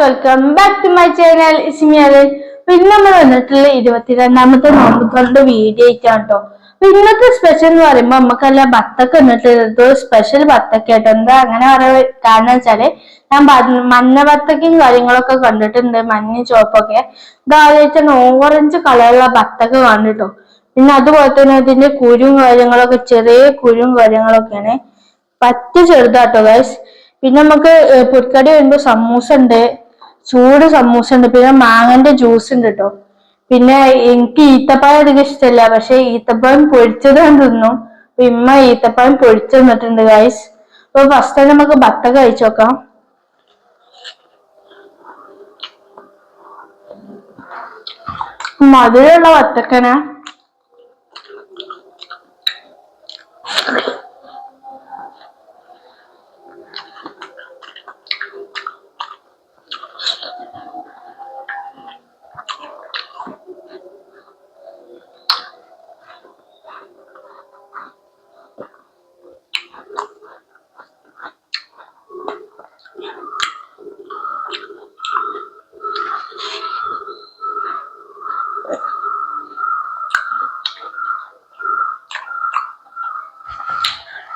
Welcome back to my channel ഇസ്മിയാലിൻ പിന്നെ നമ്മൾ വന്നിട്ടുള്ള ഇരുപത്തിരണ്ടാമത്തെ നോമ്പുകളുടെ വീഡിയോ ആയിട്ടാണ് കേട്ടോ ഇന്നത്തെ സ്പെഷ്യൽ എന്ന് പറയുമ്പോ നമുക്കല്ല ബത്തക്ക വന്നിട്ടുള്ളത് സ്പെഷ്യൽ ബത്തക്ക ആയിട്ട് എന്താ അങ്ങനെ പറയാ കാരണം വെച്ചാൽ ഞാൻ മഞ്ഞ ബത്തക്കയും കാര്യങ്ങളൊക്കെ കണ്ടിട്ടുണ്ട് മഞ്ഞ ചുവപ്പൊക്കെ. ഇതാദ്യമായിട്ടാണ് ഓറഞ്ച് കളറുള്ള ബത്തക്ക കണ്ടിട്ടോ പിന്നെ അതുപോലെ തന്നെ ഇതിന്റെ കുരും കാര്യങ്ങളൊക്കെ ചെറിയ കുരും കാര്യങ്ങളൊക്കെയാണ്. പറ്റ ചെറുതാട്ടോ ഗൈസ് പിന്നെ നമുക്ക് പുൽക്കടി വരുമ്പോ സമൂസ ഉണ്ട്. ചൂട് സമൂസ ഉണ്ട് പിന്നെ മാങ്ങന്റെ ജ്യൂസ് ഉണ്ട് കേട്ടോ പിന്നെ എനിക്ക് ഈത്തപ്പഴം അധികം ഇഷ്ടമല്ല പക്ഷെ ഈത്തപ്പഴം പൊരിച്ചത് ഞാൻ തിന്നു. അപ്പൊ ഇമ്മ ഈത്തപ്പഴം പൊരിച്ചു തന്നിട്ടുണ്ട് ഗൈസ് അപ്പൊ ഫസ്റ്റ് നമുക്ക് ബത്ത കഴിച്ചു നോക്കാം. മധുരമുള്ള വത്തക്കന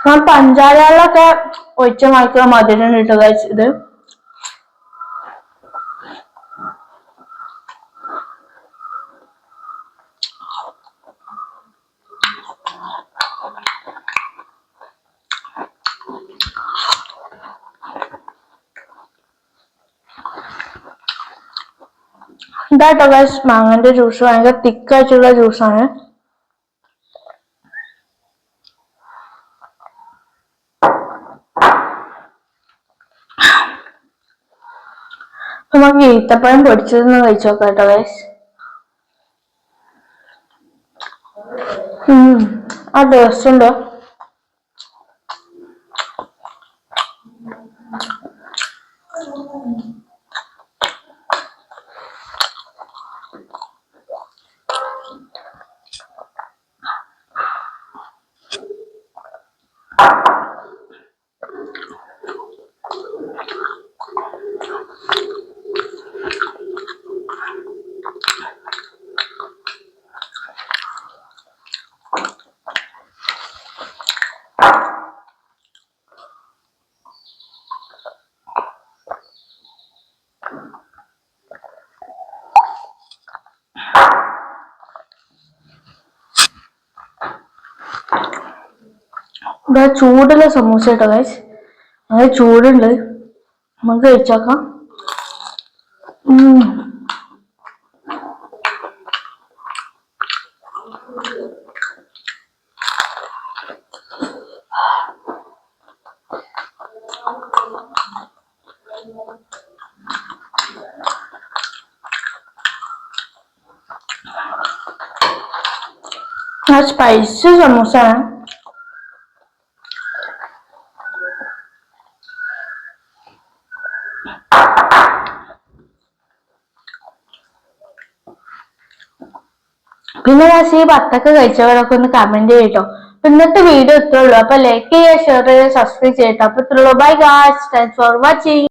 ഞാൻ പഞ്ചാരകളൊക്കെ ഒഴിച്ച മണിക്കൂർ മധുരം കിട്ടുക ഗൈസ് ഇത്. ഇതാട്ടോ ഗൈസ് മാങ്ങന്റെ ജ്യൂസ് ഭയങ്കര തിക്കായിട്ടുള്ള ജ്യൂസാണ് നമുക്ക് ഈത്തപ്പഴം പൊടിച്ചതൊന്ന് കഴിച്ചു നോക്കാം കേട്ടോ ഗൈസ് ആ ടേസ്റ്റ് ഉണ്ടോ? ഇവിടെ ചൂടുള്ള സമൂസ കേട്ടോ ഗൈസ് അങ്ങനെ ചൂടുണ്ട്. നമുക്ക് കഴിച്ചോക്കാം. ഉം. ആ സ്പൈസി പിന്നെ ഈ ബത്തൊക്കെ കഴിച്ചവരൊക്കെ ഒന്ന് കമന്റ് ചെയ്യട്ടോ. അപ്പൊ ഇന്നത്തെ വീഡിയോ ഇത്രേ ഉള്ളൂ. അപ്പൊ ലൈക്ക് ചെയ്യുക ഷെയർ ചെയ്യുക സബ്സ്ക്രൈബ് ചെയ്യട്ടോ അപ്പൊ ഇത്രേ ഉള്ളൂ. Bye guys thanks for watching